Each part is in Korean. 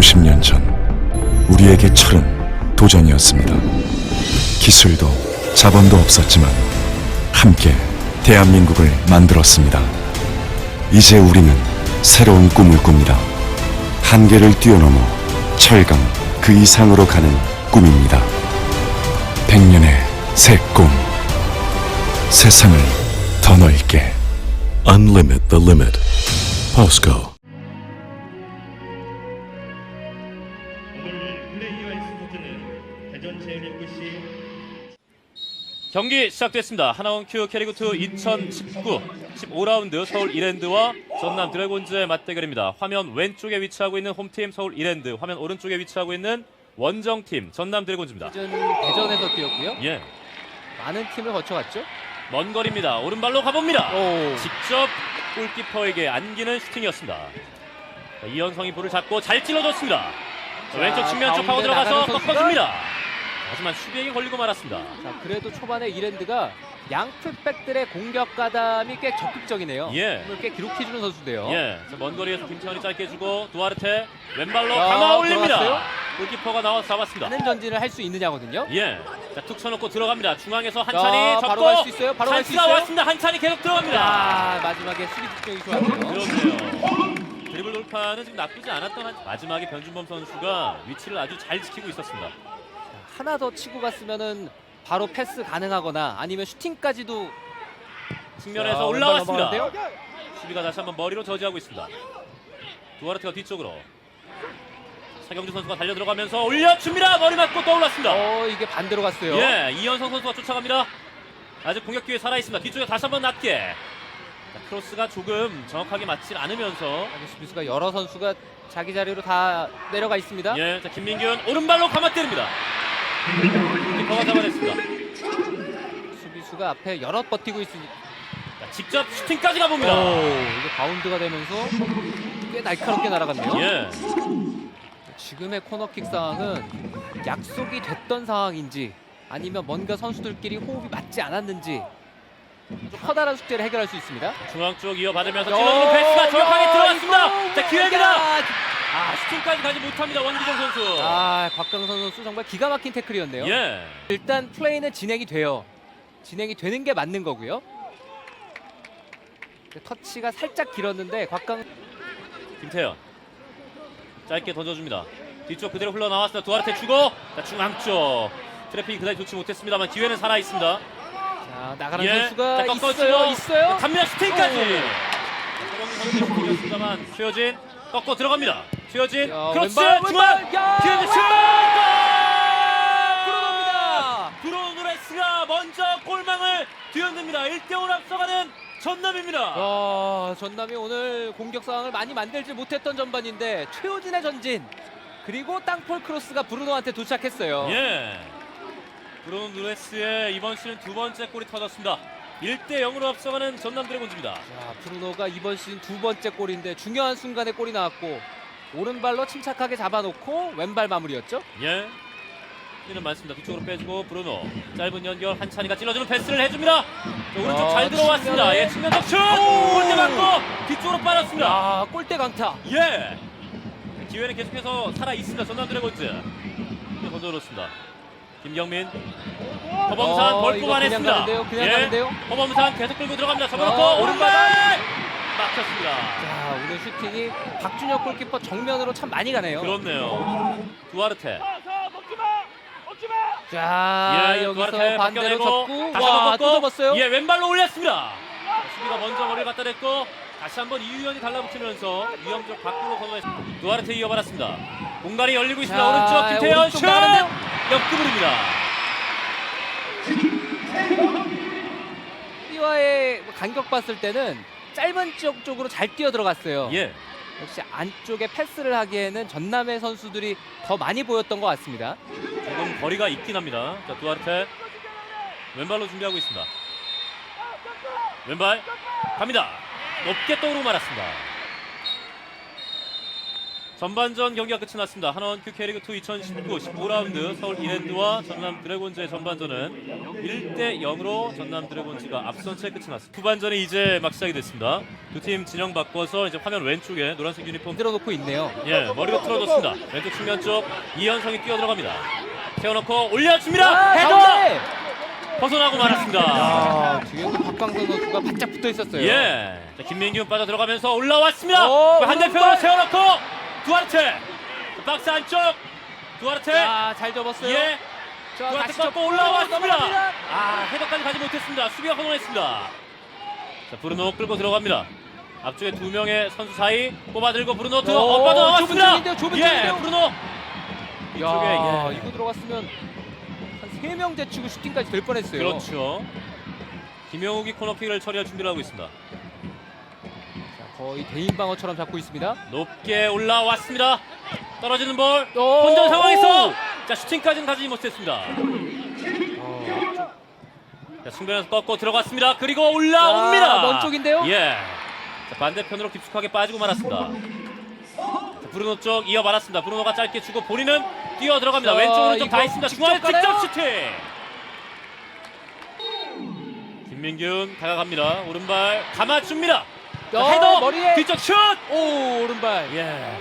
50년 전 우리에게 철은 도전이었습니다. 기술도 자본도 없었지만 함께 대한민국을 만들었습니다. 이제 우리는 새로운 꿈을 꿉니다. 한계를 뛰어넘어 철강 그 이상으로 가는 꿈입니다. 백년의 새 꿈. 세상을 더 넓게. Unlimit the limit. POSCO. 플레이와 스포츠는 대전 제일FC 경기 시작됐습니다. 하나원 큐 캐리그2 2019 15라운드 서울 이랜드와 전남 드래곤즈의 맞대결입니다. 화면 왼쪽에 위치하고 있는 홈팀 서울 이랜드, 화면 오른쪽에 위치하고 있는 원정팀 전남 드래곤즈입니다. 시즌 대전에서 뛰었고요. 예, 많은 팀을 거쳐갔죠. 먼 거리입니다. 오른발로 가봅니다. 오. 직접 골키퍼에게 안기는 슈팅이었습니다. 자, 이현성이 볼을 잡고 잘 찔러줬습니다. 자, 왼쪽 측면 쪽 파고 들어가서? 꺾어줍니다. 하지만 수비에게 걸리고 말았습니다. 자, 그래도 초반에 이랜드가 양 풀백들의 공격 가담이 꽤 적극적이네요. 예. 오늘 꽤 기록해주는 선수인데요. 예, 자, 먼 거리에서 김태현이 짧게 주고 두아르테 왼발로 자, 감아 올립니다. 들어갔어요? 골키퍼가 나와서 잡았습니다. 많은 전진을 할 수 있느냐거든요. 예, 자, 툭 쳐놓고 들어갑니다. 중앙에서 자, 한찬이 바로 접고 갈수 있어요? 바로 갈수 찬스가 있어요? 왔습니다. 한찬이 계속 들어갑니다. 아, 마지막에 수비 득점이 좋았네요. 그렇네요. 드리블 돌파는 지금 나쁘지 않았던 한 마지막에 변준범 선수가 위치를 아주 잘 지키고 있었습니다. 하나 더 치고 갔으면은 바로 패스 가능하거나 아니면 슈팅까지도 측면에서 자, 올라왔습니다. 넘어가는데요? 수비가 다시 한번 머리로 저지하고 있습니다. 두아르테가 뒤쪽으로 차경주 선수가 달려 들어가면서 올려줍니다. 머리 맞고 떠올랐습니다. 어, 이게 반대로 갔어요. 예, 이현성 선수가 쫓아갑니다. 아직 공격 기회 살아 있습니다. 뒤쪽에 다시 한번 낮게. 자, 크로스가 조금 정확하게 맞질 않으면서 수비수가 여러 선수가 자기 자리로 다 내려가 있습니다. 예, 자 김민균 오른발로 감아 때립니다. 골키퍼가 잡아냈습니다. 수비수가 앞에 여럿 버티고 있으니 자, 직접 슈팅까지 가봅니다. 오, 이게 바운드가 되면서 꽤 날카롭게 날아갔네요. 예, 지금의 코너킥 상황은 약속이 됐던 상황인지 아니면 뭔가 선수들끼리 호흡이 맞지 않았는지 아주 커다란 숙제를 해결할 수 있습니다. 중앙 쪽 이어받으면서 야, 찔러주는 패스가 정확하게 야, 들어갔습니다. 이거 자 기회입니다. 야, 아 슈팅까지 가지 못합니다. 원기정 선수. 아, 곽강선 선수 정말 기가 막힌 태클이었네요. 예, 일단 플레이는 진행이 돼요. 진행이 되는 게 맞는 거고요. 근데 터치가 살짝 길었는데 곽강 김태현 짧게 던져줍니다. 뒤쪽 그대로 흘러나왔습니다. 두아르테 주고 자, 중앙 쪽 트래핑이 그다지 좋지 못했습니다만 기회는 살아 있습니다. 자, 나가는 예. 선수가 자, 꺾어주고. 있어요. 있어요. 갑니다. 오. 선수의 슈팅이었습니다만 최효진 꺾고 들어갑니다. 최효진 야, 크로스 왼발, 중앙 왼발. 야, 최효진 슛! 들어갑니다. 브로노 누레스가 먼저 골망을 뒤흔듭니다. 1대5 앞서가는 전남입니다. 어, 전남이 오늘 공격 상황을 많이 만들지 못했던 전반인데 최호진의 전진 그리고 땅볼 크로스가 브루노한테 도착했어요. 예. 브로노 누레스의 이번 시즌 두 번째 골이 터졌습니다. 1대 0으로 앞서가는 전남 드래곤즈입니다. 자, 브루노가 이번 시즌 두 번째 골인데 중요한 순간에 골이 나왔고 오른발로 침착하게 잡아놓고 왼발 마무리였죠. 예. 이는 많습니다. 뒤쪽으로 빼주고 브루노 짧은 연결 한찬이가 찔러주는 패스를 해줍니다. 자, 오른쪽 아, 잘 들어왔습니다. 측면에. 예, 측면 덕슛 오! 골대 맞고 뒤쪽으로 빠졌습니다. 야, 골대 강타. 예. 기회는 계속해서 살아 있습니다. 전남 드래곤즈. 네, 던져놓습니다. 김경민. 허범산 어, 벌 이거 뽑아냈습니다. 그냥 가는데요? 그냥 예. 가는데요? 허범산 계속 끌고 들어갑니다. 접어놓고 어, 오른발 막혔습니다. 자, 오늘 슈팅이 박준혁 골키퍼 정면으로 참 많이 가네요. 그렇네요. 두아르테. 자, 예, 여기서 두아르테 반대로 벗겨내고 접고 다시 와, 한번 또 꺾고 접었어요. 예, 왼발로 올렸습니다. 수비가 먼저 머리를 갖다 댔고 다시 한번 이유현이 달라붙으면서 위험적 밖으로 건너했습니다. 두아르테 이어받았습니다. 공간이 열리고 있습니다. 자, 오른쪽 김태현 오른쪽 슛! 나가는데요? 옆구부입니다. 수비와의 간격 봤을 때는 짧은 지역 쪽으로 잘 뛰어 들어갔어요. 예. 역시 안쪽에 패스를 하기에는 전남의 선수들이 더 많이 보였던 것 같습니다. 조금 거리가 있긴 합니다. 자, 두아르테 왼발로 준비하고 있습니다. 왼발 갑니다. 높게 떠오르고 말았습니다. 전반전 경기가 끝이 났습니다. 한원 큐 캐리그2 2019 15라운드 서울 이랜드와 전남 드래곤즈의 전반전은 1대 0으로 전남 드래곤즈가 앞선 채 끝이 났습니다. 후반전이 이제 막 시작이 됐습니다. 두 팀 진영 바꿔서 이제 화면 왼쪽에 노란색 유니폼 만들어 놓고 있네요. 예, 머리가 틀어졌습니다. 왼쪽 측면 쪽 이현성이 뛰어 들어갑니다. 세워놓고 올려줍니다. 아, 헤더! 벗어나고 말았습니다. 아, 뒤에도 박광선 선수가 바짝 붙어 있었어요. 예, 자, 김민규 빠져 들어가면서 올라왔습니다. 오, 반대편으로 오른발! 세워놓고 두아르테 박스 안쪽 두아르테 자, 잘 접었어요. 예, 자, 두아르테 다시 꺾고 접고 올라왔습니다. 넘어갑니다. 아, 헤더까지 가지 못했습니다. 수비가 허용했습니다. 자, 브루노 끌고 들어갑니다. 앞쪽에 두 명의 선수 사이 뽑아들고 브루노 들어 오, 어, 빠져나왔습니다. 좁은 쪽인데요, 좁은 예, 쪽인데요. 브루노 야, 이쪽에, 예. 이거 들어갔으면 한 세 명 제치고 슈팅까지 될 뻔했어요. 그렇죠. 김영욱이 코너킥을 처리할 준비를 하고 있습니다. 자, 거의 대인 방어처럼 잡고 있습니다. 높게 올라왔습니다. 떨어지는 볼. 오, 혼전 상황에서 오. 자 슈팅까지는 가지 못했습니다. 어, 자 측면에서 꺾고 들어갔습니다. 그리고 올라옵니다. 자, 먼 쪽인데요? 예. 자, 반대편으로 깊숙하게 빠지고 말았습니다. 자, 브루노 쪽 이어 말았습니다. 브루노가 짧게 주고 본인은 뛰어 들어갑니다. 자, 왼쪽 오른쪽 이거 다 있습니다. 직접 중앙 직접 가나요? 슈팅. 김민균 다가갑니다. 오른발 감아줍니다. 자, 어, 헤더 머리에 뒤쪽 슛. 오 오른발 예.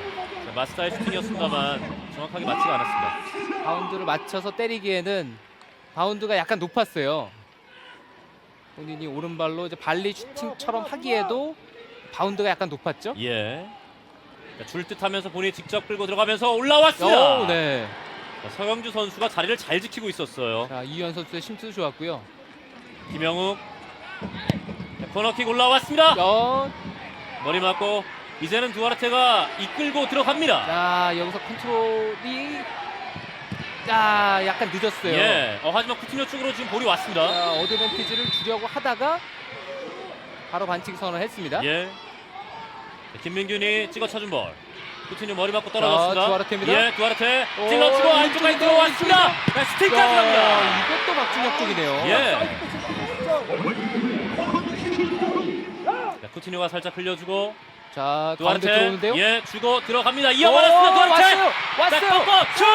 자, 마스터의 슈팅이었습니다만 정확하게 맞지가 않았습니다. 바운드를 맞춰서 때리기에는 바운드가 약간 높았어요. 본인이 오른발로 이제 발리 슈팅처럼 하기에도 바운드가 약간 높았죠. 예. 자, 줄 듯하면서 본인이 직접 끌고 들어가면서 올라왔습니다. 오, 네. 자, 서영주 선수가 자리를 잘 지키고 있었어요. 자 이유현 선수의 심투도 좋았고요. 김영욱 자, 코너킥 올라왔습니다. 연. 머리 맞고 이제는 두아르테가 이끌고 들어갑니다. 자 여기서 컨트롤이 자 약간 늦었어요. 예. 어, 하지만 쿠티뉴 쪽으로 지금 볼이 왔습니다. 자 어드밴티지를 주려고 하다가 바로 반칙 선언했습니다. 예. 자, 김민균이 찍어 쳐준 볼. 쿠티뉴 머리 맞고 떨어졌습니다. 자, 두아르테입니다. 예, 두아르테 오, 찔러치고 안쪽까지 들어왔습니다. 자, 스틱까지 갑니다. 야, 이것도 박준혁 쪽이네요. 예. 자, 쿠티뉴가 살짝 흘려주고 자 가운데 두아르테 들어오는데요. 예 주고 들어갑니다. 오, 이어받았습니다. 두아르테. 왔어요. 자, 왔어요. 슛! 야,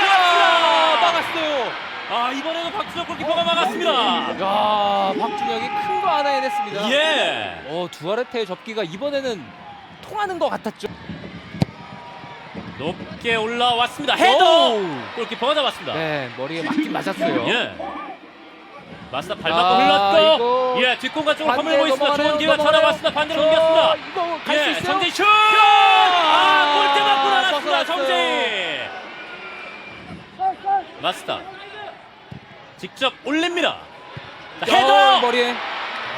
막았습니다. 막았어요. 아 이번에는 박준혁 골키퍼가 막았습니다. 야, 박준혁이 큰 거 하나 해냈습니다. 예. 어, 두아르테의 접기가 이번에는 통하는 것 같았죠. 높게 올라왔습니다. 헤더. 오! 골키퍼가 잡았습니다. 네, 머리에 맞긴 맞았어요. 예. 마스터 발 아, 맞고 흘렀고 이거 예 뒷공간 쪽으로 허물고 있습니다. 좋은 넘어가네요, 기회가 넘어가네요. 찾아왔습니다. 반대로 저, 옮겼습니다. 이거 갈수 예, 있어요? 정재희 슛! 아, 골대 맞고 아, 나갔습니다. 벗어났어요. 정재희. 마스터 직접 올립니다. 자, 어, 헤더 머리에.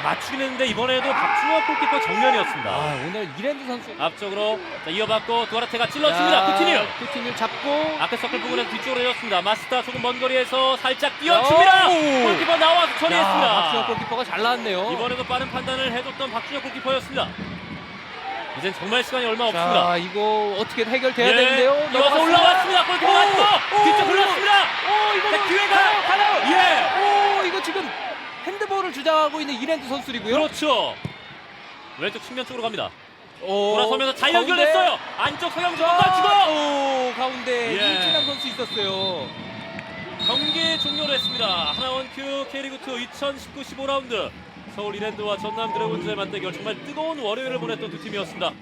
맞추긴 했는데 이번에도 박준혁 골키퍼 정면이었습니다. 아, 오늘 이랜드 선수. 앞쪽으로 자, 이어받고 두아르테가 찔러줍니다. 쿠티뉴. 쿠티뉴 잡고. 아크 서클 부분에서 뒤쪽으로 내줬습니다. 마스터 조금 먼 거리에서 살짝 뛰어줍니다. 오! 골키퍼 나와서 야, 처리했습니다. 박준혁 골키퍼가 잘 나왔네요. 이번에도 빠른 판단을 해줬던 박준혁 골키퍼였습니다. 이젠 정말 시간이 얼마 없습니다. 자, 이거 어떻게 해결돼야 예, 되는데요? 이어서 넘어갔습니다. 올라왔습니다. 골키퍼 오! 맞고 오! 뒤쪽 흘렀습니다. 오, 이거 자, 기회가! 가나요? 예, 오, 이거 지금 핸드볼을 주장하고 있는 이랜드 선수이고요. 그렇죠. 왼쪽 측면 쪽으로 갑니다. 오, 돌아서면서 잘 가운데. 연결했어요. 안쪽 서영주 자, 빠지고 오, 가운데 예. 이진남 선수 있었어요. 경기 종료를 했습니다. 하나원 큐 K리그 2 2019 15 라운드 서울 이랜드와 전남 드래곤즈의 맞대결 정말 뜨거운 월요일을 보냈던 두 팀이었습니다.